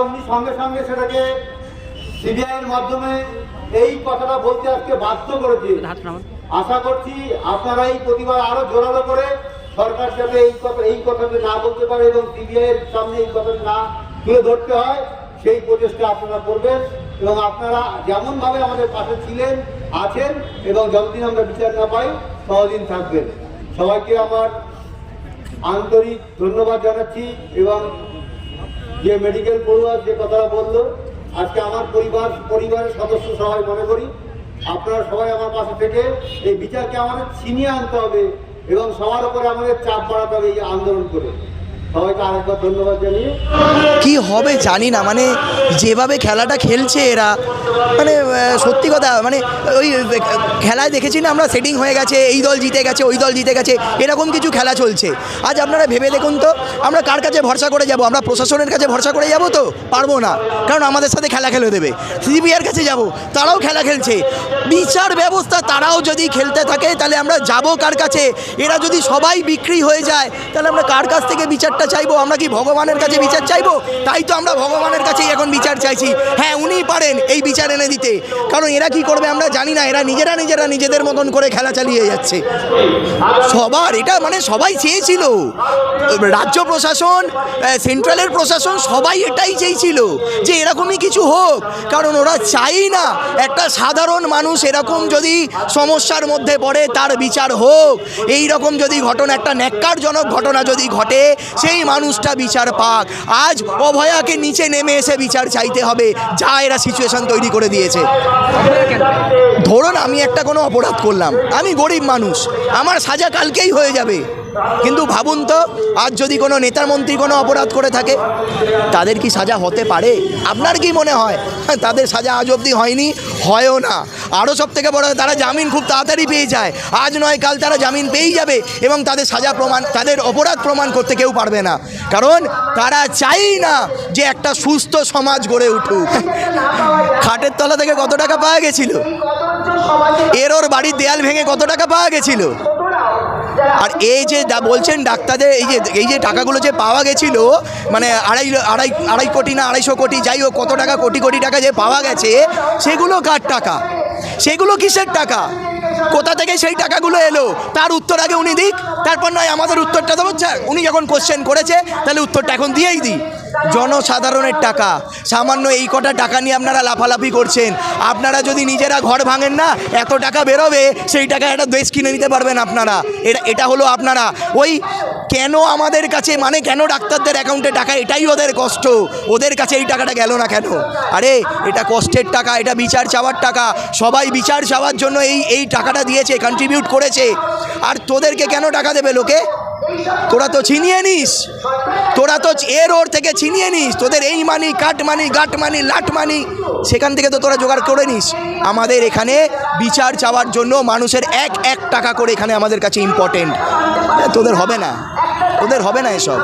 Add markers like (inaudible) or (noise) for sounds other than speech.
অমনি সঙ্গে সঙ্গে সেটাকে সিবিআইয়ের মাধ্যমে এই কথাটা বলতে আজকে বাধ্য করেছে। আশা করছি আপনারা এই প্রতিবাদ আরও জোরালো করে সরকার যাতে এই কথা এই কথাটা না বলতে পারে এবং সিবিআই এর সামনে এই কথাটা না তুলে ধরতে হয় সেই প্রচেষ্টা আপনারা করবেন এবং আপনারা যেমন ভাবে আমাদের পাশে ছিলেন আছেন এবং যতদিন আমরা বিচার না পাই ততদিন থাকবেন। সবাইকে আমার আন্তরিক ধন্যবাদ জানাচ্ছি এবং যে মেডিকেল পড়ুয়া যে কথাটা বলল, আজকে আমার পরিবার পরিবারের সদস্য সবাই মনে করি, আপনারা সবাই আমার পাশে থেকে এই বিচারকে আমাদের ছিনিয়ে আনতে হবে এবং সবার উপরে আমাদের চাপ বাড়াতে হবে এই আন্দোলন করে। কি হবে জানি না মানে যেভাবে খেলাটা খেলছে এরা মানে সত্যি কথা মানে ওই খেলায় দেখেছি না আমরা, সেটিং হয়ে গেছে, এই দল জিতে গেছে, ওই দল জিতে গেছে, এরকম কিছু খেলা চলছে। আজ আপনারা ভেবে দেখুন তো, আমরা কার কাছে ভরসা করে যাব? আমরা প্রশাসনের কাছে ভরসা করে যাব তো? পারব না, কারণ আমাদের সাথে খেলা খেলে দেবে। সিবিআর কাছে যাব, তারাও খেলা খেলছে। বিচার ব্যবস্থা তারাও যদি খেলতে থাকে, তাহলে আমরা যাব কার কাছে? এরা যদি সবাই বিক্রি হয়ে যায়, তাহলে আমরা কার কাছ থেকে বিচারটা চাইব, আমরা কি ভগবানের কাছে বিচার চাইব? তাই তো আমরা ভগবানের কাছেই এখন বিচার চাইছি। হ্যাঁ উনিই পারেন এই বিচার এনে দিতে। কারণ এরা কি করবে আমরা জানি না, এরা নিজেরা নিজেরা নিজেদের মতন করে খেলা চালিয়ে যাচ্ছে। সবার এটা মানে সবাই চেয়েছিল। রাজ্য প্রশাসন সেন্ট্রালের প্রশাসন সবাই এটাই চেয়েছিল যে এরকমই কিছু হোক। কারণ ওরা চাই না একটা সাধারণ মানুষ এরকম যদি সমস্যার মধ্যে পড়ে তার বিচার হোক। এই রকম যদি ঘটনা, একটা ন্যাক্কারজনক ঘটনা যদি ঘটে সেই মানুষটা বিচার পাক। আজ অভয়াকে নিচে নেমে এসে বিচার চাইতে হবে। যা এরা সিচুয়েশন তৈরি করে দিয়েছে। ধরুন আমি একটা কোনো অপরাধ করলাম। আমি গরিব মানুষ। আমার সাজা কালকেই হয়ে যাবে। কিন্তু ভাবুন তো, আজ যদি কোনো নেতার মন্ত্রী কোনো অপরাধ করে থাকে, তাদের কি সাজা হতে পারে? আপনার কি মনে হয়? (laughs) তাদের সাজা আজ অবধি হয়নি, হয়ও না। আরও সব থেকে বড়, তারা জামিন খুব তাড়াতাড়ি পেয়ে যায়। আজ নয়, কাল তারা জামিন পেয়েই যাবে এবং তাদের সাজা প্রমাণ, তাদের অপরাধ প্রমাণ করতে কেউ পারবে না। কারণ তারা চাই না যে একটা সুস্থ সমাজ গড়ে উঠুক। (laughs) খাটের তলা থেকে কত টাকা পাওয়া গেছিল? এর ওর বাড়ির দেয়াল ভেঙে কত টাকা পাওয়া গেছিল? আর এই যে যা বলছেন ডাক্তারদের, এই যে এই যে টাকাগুলো যে পাওয়া গেছিল মানে আড়াই আড়াই আড়াই কোটি না আড়াইশো কোটি, যাই হোক, কত টাকা, কোটি কোটি টাকা যে পাওয়া গেছে, সেগুলো কার টাকা? সেগুলো কিসের টাকা? কোথা থেকে সেই টাকাগুলো এলো? তার উত্তর আগে উনি দিক, তারপর নয়, আমাদের উত্তরটা দেবো উনি যখন কোশ্চেন করেছে, তাহলে উত্তরটা এখন দিয়েই দিই। জনসাধারণের টাকা। সামান্য এই কটা টাকা নিয়ে আপনারা লাফালাফি করছেন। আপনারা যদি নিজেরা ঘর ভাঙেন না, এত টাকা বেরোবে, সেই টাকা একটা দেশ কিনে নিতে পারবেন আপনারা। এটা এটা হলো আপনারা। ওই কেন আমাদের কাছে মানে কেন ডাক্তারদের অ্যাকাউন্টে টাকা? এটাই ওদের কষ্ট। ওদের কাছে এই টাকাটা গেল না কেন? আরে, এটা কষ্টের টাকা, এটা বিচার চাওয়ার টাকা। সবাই বিচার চাওয়ার জন্য এই এই টাকাটা দিয়েছে কন্ট্রিবিউট করেছে। আর তোদেরকে কেন টাকা দেবে লোকে? তোরা তো ছিনিয়ে নিস। তো এর ওর থেকে ছিনিয়ে নিস। তোদের এই মানি, কাট মানি, গাট মানি, লাট মানি, সেখান থেকে তো তোরা জোগাড় করে নিস। আমাদের এখানে বিচার চাওয়ার জন্য মানুষের এক এক টাকা করে এখানে আমাদের কাছে ইম্পর্টেন্ট তোদের হবে না। তোদের হবে না এসব।